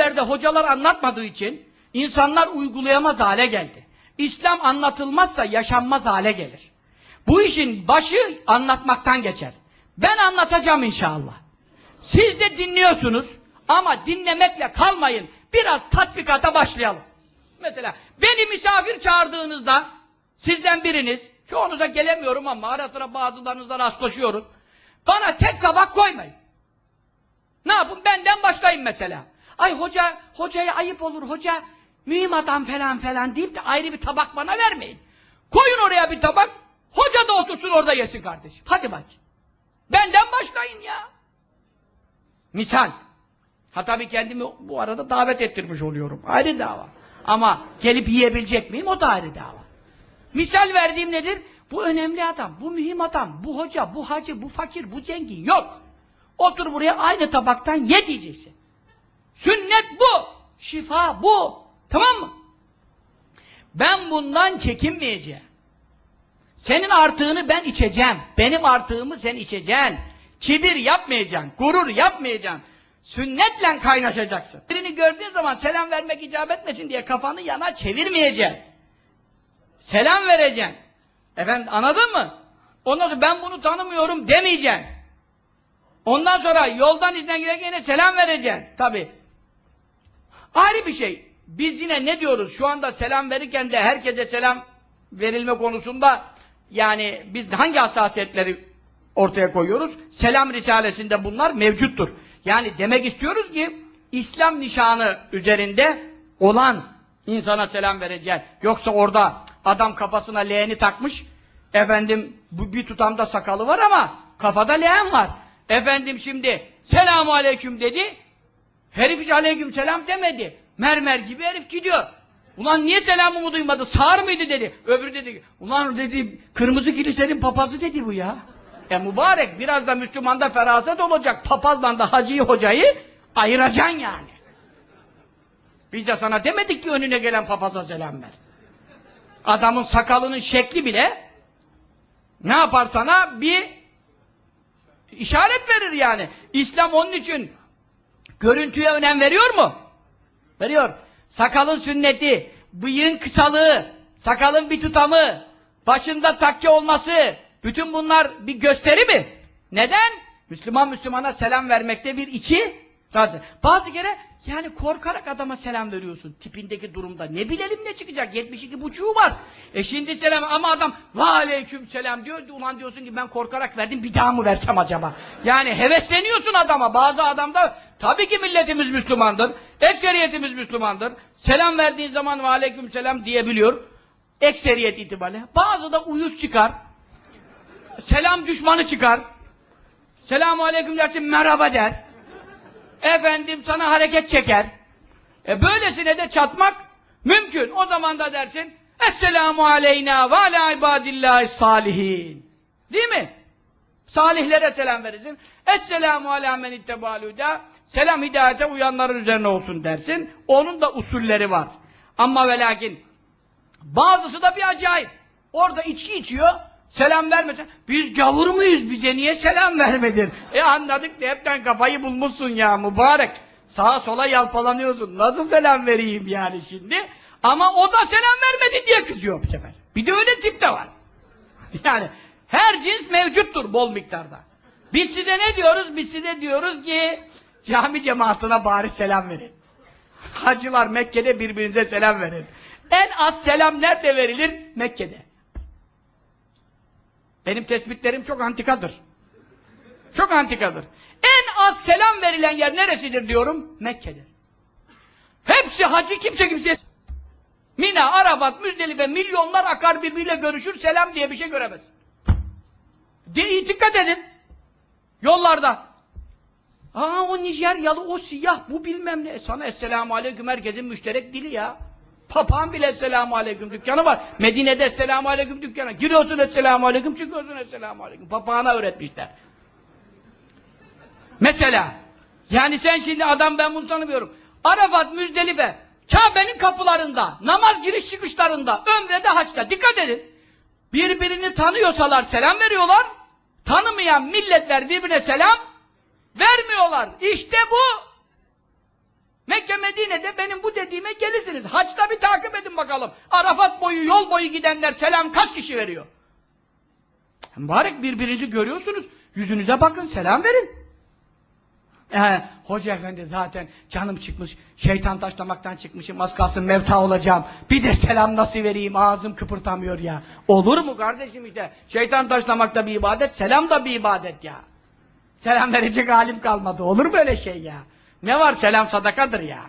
Camilerde hocalar anlatmadığı için insanlar uygulayamaz hale geldi. İslam anlatılmazsa yaşanmaz hale gelir. Bu işin başı anlatmaktan geçer. Ben anlatacağım inşallah. Siz de dinliyorsunuz ama dinlemekle kalmayın. Biraz tatbikata başlayalım. Mesela beni misafir çağırdığınızda sizden biriniz, çoğunuza gelemiyorum ama ara sıra bazılarınızla rastlaşıyoruz. Bana tek tabak koymayın. Ne yapın? Benden başlayın mesela. Ay hoca, hocaya ayıp olur, hoca mühim adam falan falan deyip de ayrı bir tabak bana vermeyin. Koyun oraya bir tabak, hoca da otursun orada yesin kardeşim. Hadi bak. Benden başlayın ya. Misal. Ha tabii kendimi bu arada davet ettirmiş oluyorum. Ayrı dava. Ama gelip yiyebilecek miyim? O da ayrı dava. Misal verdiğim nedir? Bu önemli adam, bu mühim adam, bu hoca, bu hacı, bu fakir, bu zengin. Yok. Otur buraya aynı tabaktan ye diyeceksin. Sünnet bu. Şifa bu. Tamam mı? Ben bundan çekinmeyeceğim. Senin artığını ben içeceğim. Benim artığımı sen içeceksin. Kibir yapmayacaksın. Gurur yapmayacaksın. Sünnetle kaynaşacaksın. Birini gördüğün zaman selam vermek icap etmesin diye kafanı yana çevirmeyeceksin. Selam vereceksin. Efendim anladın mı? Ondan sonra ben bunu tanımıyorum demeyeceksin. Ondan sonra yoldan izden giderken selam vereceksin. Tabi. Ayrı bir şey. Biz yine ne diyoruz? Şu anda selam verirken de herkese selam verilme konusunda yani biz hangi hassasiyetleri ortaya koyuyoruz? Selam risalesinde bunlar mevcuttur. Yani demek istiyoruz ki İslam nişanı üzerinde olan insana selam vereceksin. Yoksa orada adam kafasına leğeni takmış efendim bu bir tutamda sakalı var ama kafada leğen var. Efendim şimdi selamu aleyküm dedi herif hiç aleyküm selam demedi. Mermer gibi herif gidiyor. Ulan niye selamımı duymadı? Sağır mıydı dedi. Öbürü dedi. Ulan dedi kırmızı kilisenin papazı dedi bu ya. E mübarek biraz da Müslümanda feraset olacak. Papazla da hacıyı hocayı ayıracaksın yani. Biz de sana demedik ki önüne gelen papaza selam ver. Adamın sakalının şekli bile ne yapar sana? Bir işaret verir yani. İslam onun için görüntüye önem veriyor mu? Veriyor. Sakalın sünneti, bıyığın kısalığı, sakalın bir tutamı, başında takke olması, bütün bunlar bir gösteri mi? Neden? Müslüman Müslümana selam vermekte bir içi razı. Bazı kere yani korkarak adama selam veriyorsun tipindeki durumda. Ne bilelim ne çıkacak? 72 buçuğu var. E şimdi selam ama adam ve aleyküm selam diyor. Ulan diyorsun ki ben korkarak verdim bir daha mı versem acaba? Yani hevesleniyorsun adama. Bazı adamda tabii ki milletimiz Müslümandır. Ekseriyetimiz Müslümandır. Selam verdiğin zaman ve aleyküm selam diyebiliyor. Ekseriyet itibariyle. Bazı da uyuz çıkar. Selam düşmanı çıkar. Selamu aleyküm dersin merhaba der. Efendim sana hareket çeker. E böylesine de çatmak mümkün. O zaman da dersin Esselamu aleyna ve ala ibadillahi salihin. Değil mi? Salihlere selam verirsin. Esselamu ala men ittebaluda. Selam hidayete uyanların üzerine olsun dersin. Onun da usulleri var. Ama ve lakin bazısı da bir acayip. Orada içki içiyor. Selam vermesen. Biz gavur muyuz? Bize niye selam vermedin? E anladık da hepten kafayı bulmuşsun ya mübarek. Sağa sola yalpalanıyorsun. Nasıl selam vereyim yani şimdi? Ama o da selam vermedi diye kızıyor bu sefer. Bir de öyle tip de var. Yani her cins mevcuttur bol miktarda. Biz size ne diyoruz? Biz size diyoruz ki cami cemaatine bari selam verin. Hacılar Mekke'de birbirinize selam verin. En az selam nerede verilir? Mekke'de. Benim tespitlerim çok antikadır. Çok antikadır. En az selam verilen yer neresidir diyorum? Mekke'dir. Hepsi hacı kimse kimseye Mina, Arafat, Müzdelife milyonlar akar birbiriyle görüşür selam diye bir şey göremez. De, dikkat edin. Yollarda. Aa o Nijer yalı, o siyah, bu bilmem ne. Sana Esselamu Aleyküm herkesin müşterek dili ya. Papağan bile Esselamu Aleyküm dükkanı var. Medine'de Esselamu Aleyküm dükkanı. Giriyorsun Esselamu Aleyküm, çıkıyorsun Esselamu Aleyküm. Papağana öğretmişler. Mesela, yani sen şimdi adam ben bunu tanımıyorum. Arafat, Müzdelife, Kabe'nin kapılarında, namaz giriş çıkışlarında, ömrede, haçta. Dikkat edin. Birbirini tanıyorsalar selam veriyorlar. Tanımayan milletler birbirine selam vermiyorlar. İşte bu. Mekke Medine'de benim bu dediğime gelirsiniz. Haçta bir takip edin bakalım. Arafat boyu, yol boyu gidenler selam kaç kişi veriyor? Mübarek birbirinizi görüyorsunuz. Yüzünüze bakın, selam verin. Ee, hoca efendi zaten canım çıkmış, şeytan taşlamaktan çıkmışım, az kalsın mevta olacağım. Bir de selam nasıl vereyim, ağzım kıpırtamıyor ya. Olur mu kardeşim işte, şeytan taşlamak da bir ibadet, selam da bir ibadet ya. Selam verecek halim kalmadı, olur mu öyle şey ya? Ne var, selam sadakadır ya.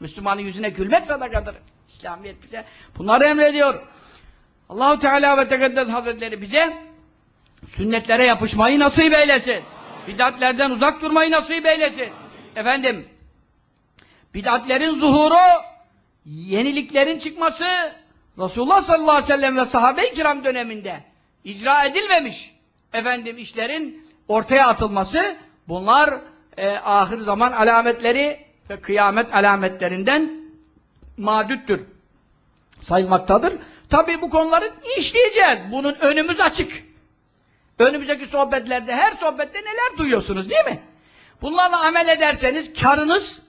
Müslümanın yüzüne gülmek sadakadır. İslamiyet bize bunları emrediyor. Allahu Teala ve Tekaddes Hazretleri bize sünnetlere yapışmayı nasip eylesin. Bidatlerden uzak durmayı nasip eylesin. Efendim, bidatlerin zuhuru, yeniliklerin çıkması, Resulullah sallallahu aleyhi ve sellem ve sahabe-i kiram döneminde icra edilmemiş efendim işlerin ortaya atılması, bunlar e, ahir zaman alametleri ve kıyamet alametlerinden madüttür sayılmaktadır. Tabi bu konuları işleyeceğiz. Bunun önümüz açık. Önümüzdeki sohbetlerde, her sohbette neler duyuyorsunuz değil mi? Bunlarla amel ederseniz karınız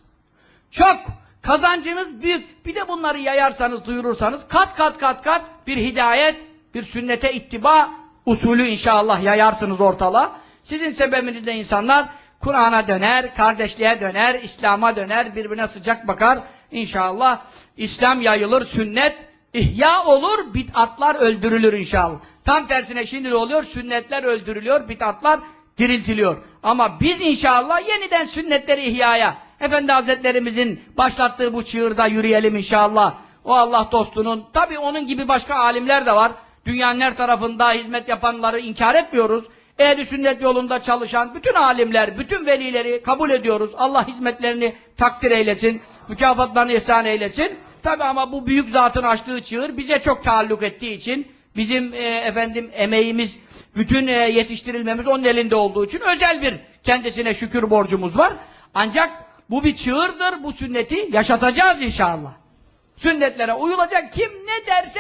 çok, kazancınız büyük. Bir de bunları yayarsanız, duyurursanız kat kat kat kat bir hidayet, bir sünnete ittiba usulü inşallah yayarsınız ortalığa. Sizin sebebinizle insanlar Kur'an'a döner, kardeşliğe döner, İslam'a döner, birbirine sıcak bakar. İnşallah İslam yayılır, sünnet ihya olur, bid'atlar öldürülür inşallah. Tam tersine şimdi ne oluyor? Sünnetler öldürülüyor, bid'atlar diriltiliyor. Ama biz inşallah yeniden sünnetleri ihyaya, Efendi Hazretlerimizin başlattığı bu çığırda yürüyelim inşallah. O Allah dostunun, tabi onun gibi başka alimler de var. Dünyanın her tarafında hizmet yapanları inkar etmiyoruz. Ehl-i sünnet yolunda çalışan bütün alimler, bütün velileri kabul ediyoruz. Allah hizmetlerini takdir eylesin, mükafatlarını ihsan eylesin. Tabi ama bu büyük zatın açtığı çığır bize çok taalluk ettiği için bizim e, efendim emeğimiz, bütün e, yetiştirilmemiz onun elinde olduğu için özel bir kendisine şükür borcumuz var. Ancak bu bir çığırdır, bu sünneti yaşatacağız inşallah. Sünnetlere uyulacak kim ne derse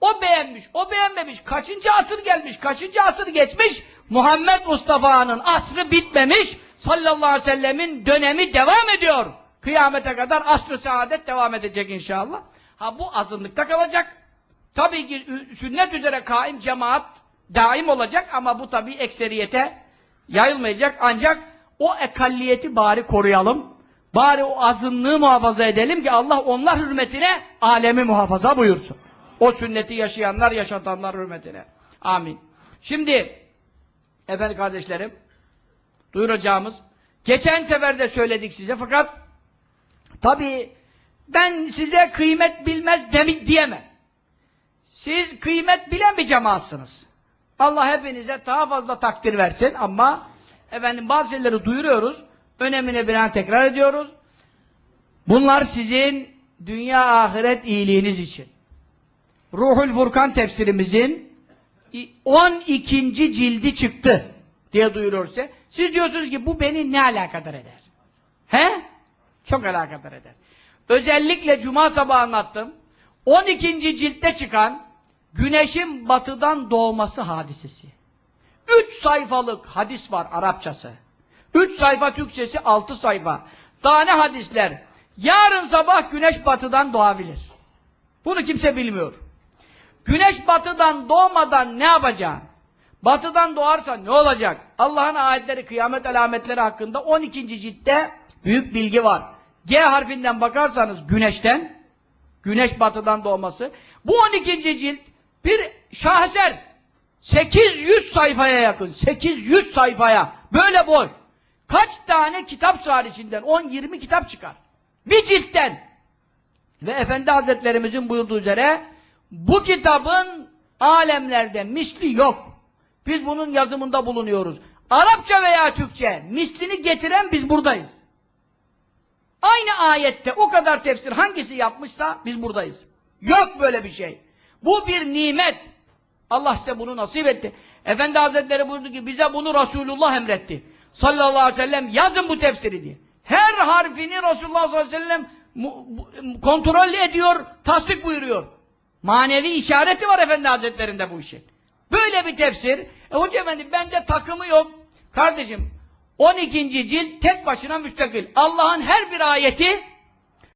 o beğenmiş, o beğenmemiş, kaçıncı asır gelmiş, kaçıncı asır geçmiş, Muhammed Mustafa'nın asrı bitmemiş, sallallahu aleyhi ve sellemin dönemi devam ediyor. Kıyamete kadar asr-ı saadet devam edecek inşallah. Ha bu azınlıkta kalacak. Tabii ki sünnet üzere kaim cemaat daim olacak ama bu tabii ekseriyete yayılmayacak. Ancak o ekalliyeti bari koruyalım. Bari o azınlığı muhafaza edelim ki Allah onlar hürmetine alemi muhafaza buyursun. O sünneti yaşayanlar, yaşatanlar hürmetine. Amin. Şimdi, efendim kardeşlerim, duyuracağımız, geçen sefer de söyledik size fakat tabii ben size kıymet bilmez demik diyemem. Siz kıymet bilen bir cemaatsınız. Allah hepinize daha fazla takdir versin ama efendim bazı şeyleri duyuruyoruz. Önemine bilen tekrar ediyoruz. Bunlar sizin dünya ahiret iyiliğiniz için. Ruhul Furkan tefsirimizin 12. cildi çıktı diye duyurursa siz diyorsunuz ki bu beni ne alakadar eder? He? Çok alakadar eder. Özellikle cuma sabahı anlattım. 12. ciltte çıkan güneşin batıdan doğması hadisesi. 3 sayfalık hadis var Arapçası. 3 sayfa Türkçesi 6 sayfa. Daha ne hadisler? Yarın sabah güneş batıdan doğabilir. Bunu kimse bilmiyor. Güneş batıdan doğmadan ne yapacaksın? Batıdan doğarsa ne olacak? Allah'ın ayetleri, kıyamet alametleri hakkında 12. ciltte büyük bilgi var. G harfinden bakarsanız güneşten, güneş batıdan doğması. Bu 12. cilt bir şaheser. 800 sayfaya yakın. 800 sayfaya. Böyle boy. Kaç tane kitap sığar içinden? 10-20 kitap çıkar. Bir ciltten. Ve Efendi Hazretlerimizin buyurduğu üzere bu kitabın alemlerde misli yok. Biz bunun yazımında bulunuyoruz. Arapça veya Türkçe mislini getiren biz buradayız. Aynı ayette o kadar tefsir hangisi yapmışsa biz buradayız. Yok böyle bir şey. Bu bir nimet. Allah size bunu nasip etti. Efendi Hazretleri buyurdu ki bize bunu Resulullah emretti. Sallallahu aleyhi ve sellem yazın bu tefsiri diye. Her harfini Resulullah sallallahu aleyhi ve sellem kontrol ediyor, tasdik buyuruyor. Manevi işareti var Efendi Hazretlerinde bu işin. Böyle bir tefsir. E hoca efendi bende takımı yok. Kardeşim 12. cilt tek başına müstakil. Allah'ın her bir ayeti